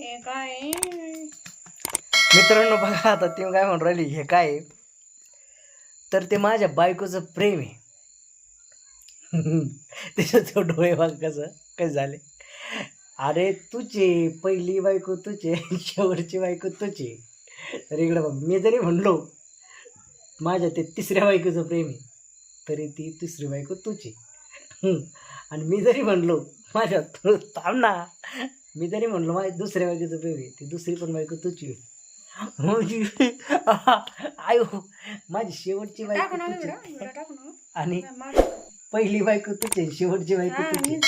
हे काय? मित्रांनो बघा आता ती काय म्हणून राहिली हे काय? आहे? तर ते माझ्या बायकोचं प्रेम आहे. त्याच्या तो डोळे बघ कसं काय झाले. अरे तुझे पहिली बायको तुझे शेवटची बायको तुझे. तर इकडं बघ मी जरी म्हणलो माझ्या ते तिसऱ्या बायकोचं प्रेम आहे तरी ती तिसरी बायको तुझी. हम्म. आणि मी जरी म्हणलो माझ्या तू थांब ना. मी जरी म्हणलो माझ्या दुसऱ्या बायकोचं प्रेम आहे ती दुसरी पण बायको तुझी आहे. म्हणजे आयो माझी शेवटची बायको तुझी आणि माझं पहिली बायको तुझी आहे, शेवटची बायको हा, तुझी.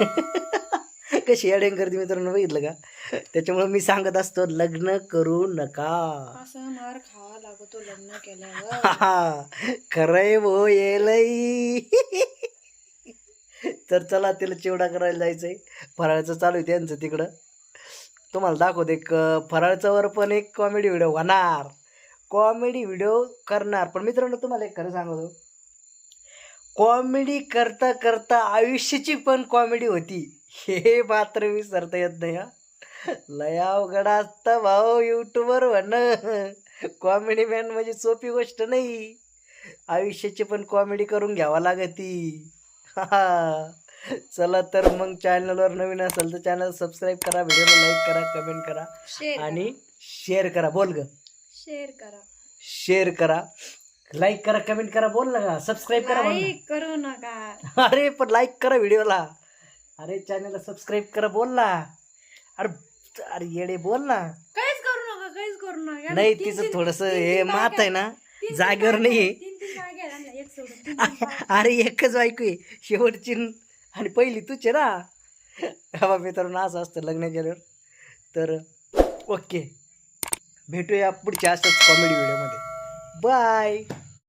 कशी अडेंग करते मित्रांनो बघितलं का? त्याच्यामुळे मी सांगत असतो लग्न करू नका. असं मार खावा लागतो लग्न केल्यावर. हा खरंय भो येलई तर चला तिला चिवडा करायला जायचं आहे फराळाचं चालू आहे त्यांचं तिकडं. तुम्हाला दाखवते एक फराळचंवर पण एक कॉमेडी व्हिडिओ होणार. कॉमेडी व्हिडिओ करणार. पण मित्रांनो तुम्हाला एक खरं सांगतो. कॉमेडी करता करता आयुष्याची पण कॉमेडी होती. हे मात्र विसरता येत नाही हा. लय अवघड असतं भाऊ यूट्यूबर म्हणणं कॉमेडी मॅन म्हणजे सोपी गोष्ट नाही. आयुष्याची पण कॉमेडी करून घ्यावा लागती. चला तर मग चॅनलवर नवीन असेल तर चॅनल सबस्क्राईब करा व्हिडिओला लाईक करा कमेंट करा आणि शेअर करा. बोल ग. शेअर करा. शेअर करा. लाईक करा कमेंट करा. बोल ना का सबस्क्राईब करा बोल ना. लाईक करू नका. अरे पण लाईक करा व्हिडिओला अरे चॅनलला सबस्क्राईब करा. बोल ना. अरे अरे येडे बोल ना. काहीच करू नका काहीच करू नका. नाही तिचं थोडस हे मात आहे ना. जागेवर बायका- अरे एकच बायको आहे शेवटची आणि पहिली तुझे ना. बाबा मित्रांनो असं असतं लग्न केल्यावर. तर ओके. भेटूया पुढच्या असंच कॉमेडी व्हिडिओमध्ये बाय